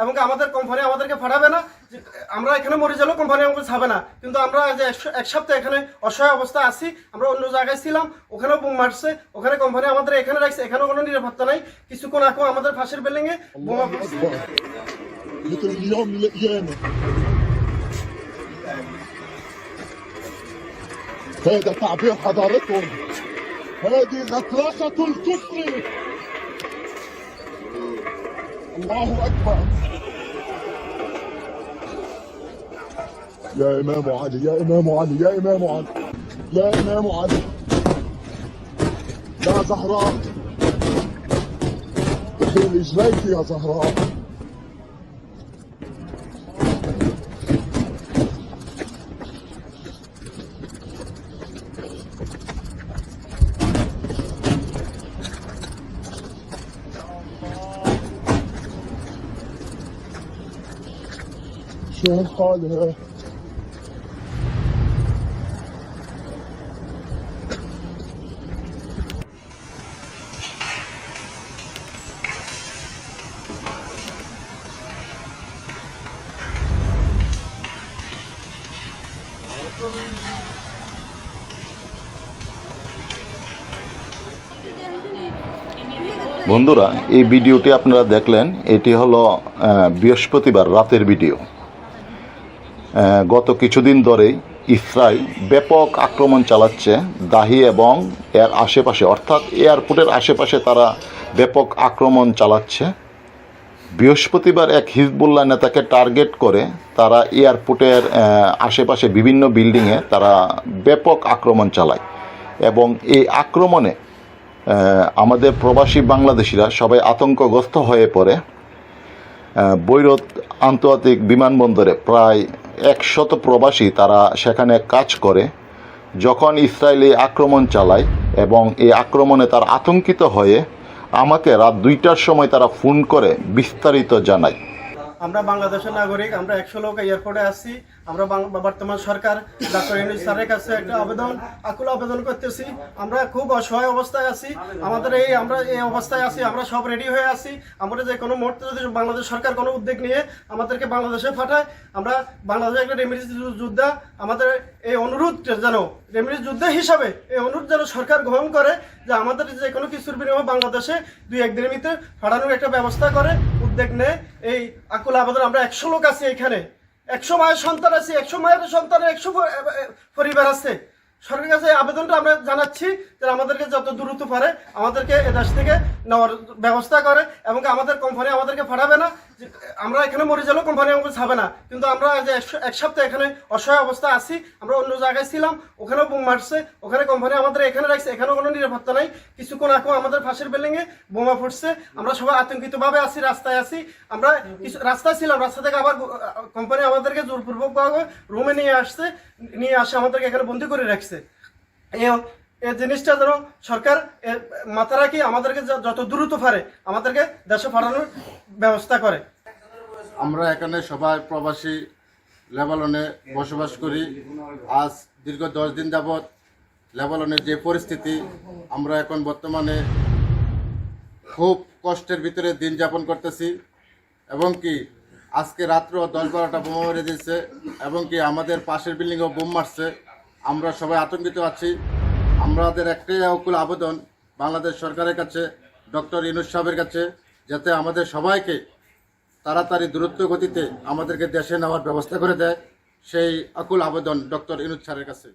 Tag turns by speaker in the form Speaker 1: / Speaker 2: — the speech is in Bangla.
Speaker 1: এবং আমাদের কোম্পানি আমাদেরকে ফাটাবে না যে আমরা এখানে মরে গেলেও কোম্পানি আমাকে ছাবে না কিন্তু আমরা যে এক- এক সপ্তাহ এখানে অসহায় অবস্থা আছি আমরা অন্য জায়গায় ছিলাম ওখানেও বোম মারছে ওখানে কোম্পানি আমাদের এখানে রাখছে এখানেও কোনো নিরাপত্তা নাই কিছুক্ষণ আগে আমাদের পাশের বিল্ডিং এ বোমা পড়ছে
Speaker 2: مثل اليوم من الايام هذا تعبير حضارتهم هذه غطرسة الكفر الله أكبر يا إمام علي يا إمام علي يا إمام علي يا إمام علي. يا زهراء. دخل رجليك يا زهراء. شو هالحالة
Speaker 3: বন্ধুরা, এই ভিডিওটি আপনারা দেখলেন, এটি হলো বৃহস্পতিবার রাতের ভিডিও। গত কিছুদিন ধরেই ইসরায়েল ব্যাপক আক্রমণ চালাচ্ছে দাহি এবং এর আশেপাশে, অর্থাৎ এয়ারপোর্টের আশেপাশে তারা ব্যাপক আক্রমণ চালাচ্ছে। বৃহস্পতিবার এক হিজবুল্লাহ নেতাকে টার্গেট করে তারা এয়ারপোর্টের আশেপাশে বিভিন্ন বিল্ডিংয়ে তারা ব্যাপক আক্রমণ চালায়। এবং এই আক্রমণে আমাদের প্রবাসী বাংলাদেশিরা সবাই আতঙ্কগ্রস্ত হয়ে পড়ে। বৈরত আন্তর্জাতিক বিমানবন্দরে প্রায় একশত প্রবাসী তারা সেখানে কাজ করে। যখন ইসরায়েলি আক্রমণ চালায় এবং এই আক্রমণে তার আতঙ্কিত হয়ে আমাকে রাত দুইটার সময় তারা ফোন করে বিস্তারিত জানায়।
Speaker 1: আমরা বাংলাদেশের নাগরিক, আমরা একশো লোক এয়ারপোর্টে আসছি আমরা বর্তমান সরকার ডক্টর ইউনুস স্যারের কাছে একটা আবেদন, আকুল আবেদন করতেছি। আমরা খুব অসহায় অবস্থায় আছি। আমাদের এই আমরা এই অবস্থায় আছি, আমরা সব রেডি হয়ে আছি। আমরা যে কোনো মুহূর্তে যদি বাংলাদেশ সরকার কোনো উদ্যোগ নিয়ে আমাদেরকে বাংলাদেশে পাঠায়, আমরা বাংলাদেশে একটা রেমিডিস যোদ্ধা। আমাদের এই অনুরোধ যেন রেমিডিস যুদ্ধ হিসাবে এই অনুরোধ যেন সরকার গ্রহণ করে, যে আমাদের যে কোনো কিছুর বিনিময়ে বাংলাদেশে দুই একদিনের ভিতরে ফাটানোর একটা ব্যবস্থা করে। উদ্যোগ নেয় এই আকুল আবেদন, আমরা একশো লোক আছি এখানে একশো মায়ের সন্তান আছে, একশো মায়ের সন্তানের একশো পরিবার আছে। সরকারের কাছে আবেদনটা আমরা জানাচ্ছি যে আমাদেরকে যত দ্রুত পারে আমাদেরকে এ দেশ থেকে নেওয়ার ব্যবস্থা করে এবং আমাদের কোম্পানি আমাদেরকে ফাটাবে না। আমরা এখানে মরে গেলেও কোম্পানি আমাকে ছাবে না। কিন্তু আমরা যে এক সপ্তাহ এখানে অসহায় অবস্থা আছি, আমরা অন্য জায়গায় ছিলাম, ওখানেও বোম মারছে, ওখানে কোম্পানি আমাদের এখানে রাখছে, এখানেও কোনো নিরাপত্তা নাই। কিছুক্ষণ আগে আমাদের পাশের বিল্ডিংয়ে বোমা ফুটছে, আমরা সবাই আতঙ্কিত ভাবে আছি, রাস্তায় আছি। আমরা কিছু রাস্তায় ছিলাম, রাস্তা থেকে আবার কোম্পানি আমাদেরকে জোরপূর্বক ভাবে রুমে নিয়ে আসছে, নিয়ে আসে আমাদেরকে এখানে বন্দি করে রাখছে। এই এই জিনিসটা যেন সরকার মাথা রাখি আমাদেরকে যত- দ্রুত পারে, আমাদেরকে দেশে পাঠানোর ব্যবস্থা করে।
Speaker 4: আমরা এখানে সবাই প্রবাসী লেবাননে বসবাস করি। আজ দীর্ঘ দশ দিন যাবৎ লেবাননের যে পরিস্থিতি, আমরা এখন বর্তমানে খুব কষ্টের ভিতরে দিন যাপন করতেছি। এবং কি, আজকে রাত্র দশ বারোটা বোমা মেরে দিয়েছে এবং কি আমাদের পাশের বিল্ডিংও বোম মারছে। আমরা সবাই আতঙ্কিত আছি। আমাদের একটাই অকুল আবেদন বাংলাদেশ সরকারের কাছে, ডক্টর ইনুস সাহেবের কাছে, যাতে আমাদের সবাইকে তাড়াতাড়ি দূরত্ব গতিতে আমাদেরকে দেশে নেওয়ার ব্যবস্থা করে দেয়। সেই অকুল আবেদন ডক্টর ইনুজ স্যারের কাছে।